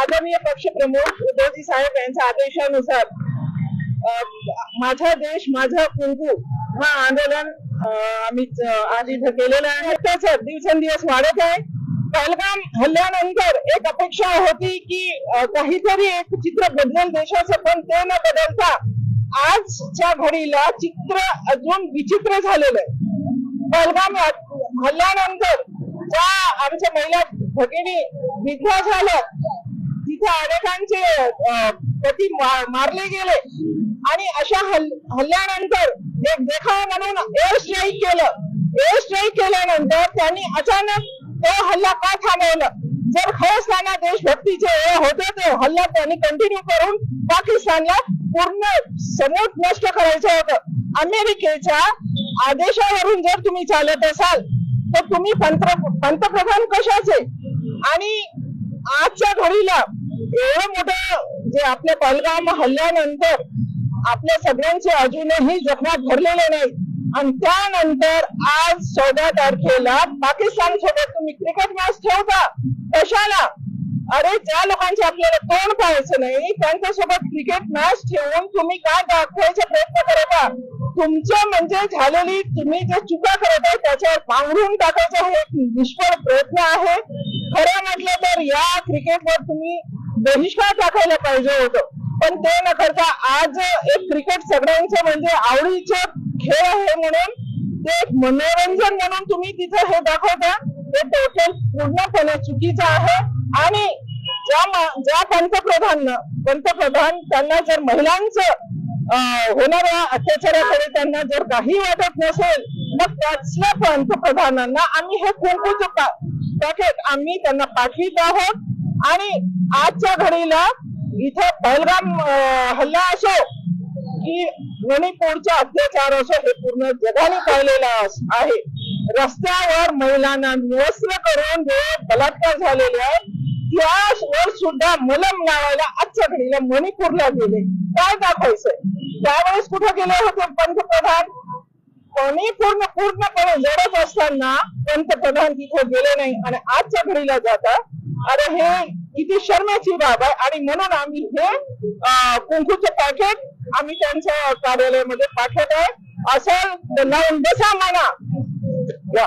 आदरणीय पक्षप्रमुख उद्धवजी साहेब यांच्या आदेशानुसार माझा देश माझा कुंकू हा आंदोलन आम्ही अ, आज इथं केलेलं आहे. त्याच दिवसेंदिवस वाढत आहे. पहलगाम हल्ल्यानंतर एक अपेक्षा होती की काहीतरी एक चित्र बदलेल देशाचं पण ते न बदलता आजच्या घडीला चित्र अजून विचित्र झालेलं आहे. पहलगाम हल्ल्यानंतर ज्या आमच्या महिला भगिनी विधवा झाल्या तिथे अनेकांचे पती मा- मारले गेले. आणि अशा हल् हल्ल्यानंतर एक देखावा म्हणून एअर स्ट्राईक केलं. एअर स्ट्राईक केल्यानंतर त्यांनी अचानक तो हल्ला का थांबवलं? जर खरंच त्यांना देशभक्तीचे हे होते ते हल्ला त्यांनी कंटिन्यू करून पाकिस्तानला पूर्ण समूळ नष्ट करायचं होतं. अमेरिकेच्या आदेशावरून जर तुम्ही चालत असाल तर तुम्ही पंत पंतप्रधान कशाचे? आणि आजच्या घडीला एवढं मोठं जे आपल्या पहलगाम हल्ल्यानंतर आपल्या सगळ्यांचे अजूनही जखमा भरलेले नाही आणि त्यानंतर आज चौदा तारखेला पाकिस्तान सोबत तुम्ही क्रिकेट मॅच ठेवता कशाला? अरे ज्या लोकांचे आपल्याला तोंड पाहायचं नाही. त्यांच्यासोबत क्रिकेट मॅच ठेवून तुम्ही काय दाखवायचा प्रयत्न करता? तुमचं म्हणजे झालेली तुम्ही जे चुका करत आहे त्याच्यावर पांघरून टाकायचा हे एक निष्फळ प्रयत्न आहे. खरं म्हटलं तर या क्रिकेटवर तुम्ही बहिष्कार टाकायला पाहिजे होतं. पण ते न करता आज एक क्रिकेट सगळ्यांचं म्हणजे आवडीचा खेळ आहे म्हणून ते एक मनोरंजन म्हणून तुम्ही तिथं हे दाखवता. ते टोटल पूर्णपणे चुकीचं आहे. आणि ज्या ज्या पंतप्रधान पंतप्रधान त्यांना जर महिलांचं अं, होणाऱ्या अत्याचाराकडे त्यांना जर काही वाटत नसेल मग त्याचल्या पंतप्रधानांना आम्ही हे कुंकू पा- पॅकेट आम्ही त्यांना पाठवित आहोत. आणि आजच्या घडीला इथं पहलगाम हल्ला असो की मणिपूरचा अत्याचार असो हे पूर्ण जगाने पाहिलेला आहे. रस्त्यावर महिलांना निवस्त्र करून जे बलात्कार झालेले आहे त्यावर सुद्धा मलम लावायला आजच्या घडीला मणिपूरला गेले. काय दाखवायचंय? त्यावेळेस कुठे गेले होते पंतप्रधान? कोणी पूर्ण पूर्णपणे लढत असताना पंतप्रधान तिथे गेले नाही. आणि आजच्या घडीला जातात अरे हे किती शर्माची बाब आहे. आणि म्हणून आम्ही हे अं, कुंकूचं पॅकेट आम्ही त्यांच्या कार्यालयामध्ये पाठवत आहे असं लावून बसा म्हणा. या.